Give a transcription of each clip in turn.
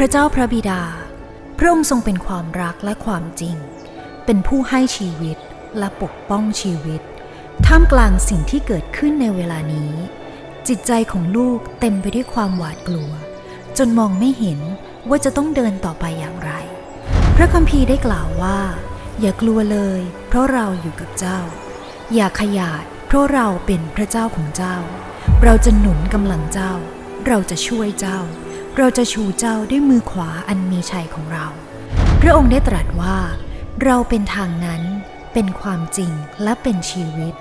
พระเจ้าพระบิดา พระองค์ทรงเป็นความรักและความจริง เป็นผู้ให้ชีวิตและปกป้องชีวิต ท่ามกลางสิ่งที่เกิดขึ้นในเวลานี้ จิตใจของลูกเต็มไปด้วยความหวาดกลัว จนมองไม่เห็นว่าจะต้องเดินต่อไปอย่างไร พระคัมภีร์ได้กล่าวว่า อย่ากลัวเลย เพราะเราอยู่กับเจ้า อย่าขยาดเพราะเราเป็นพระเจ้าของเจ้า เราจะหนุนกำลังเจ้า เราจะช่วยเจ้า เราจะชูเจ้าด้วยมือขวาอันมีชัยของเรา พระองค์ได้ตรัสว่า เราเป็นทางนั้น เป็นความจริงและเป็นชีวิต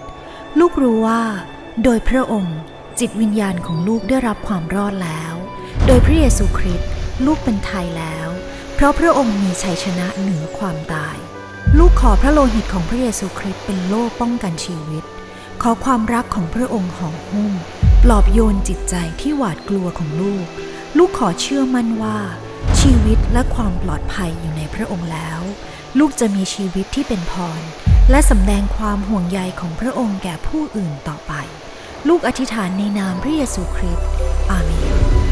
ลูกรู้ว่า โดยพระองค์จิตวิญญาณของลูกได้รับความรอดแล้ว โดยพระเยซูคริสต์ลูกเป็นไทยแล้ว เพราะพระองค์มีชัยชนะเหนือความตาย ลูกขอพระโลหิตของพระเยซูคริสต์เป็นโล่ป้องกันชีวิต ขอความรักของพระองค์ห่อหุ้ม ปลอบโยนจิตใจที่หวาดกลัวของลูก ลูกขอเชื่อมั่นว่า ชีวิตและความปลอดภัยอยู่ในพระองค์แล้ว ลูกจะมีชีวิตที่เป็นพร และสำแดงความห่วงใยของพระองค์แก่ผู้อื่นต่อไป ลูกอธิษฐานในนามพระเยซูคริสต์อาเมน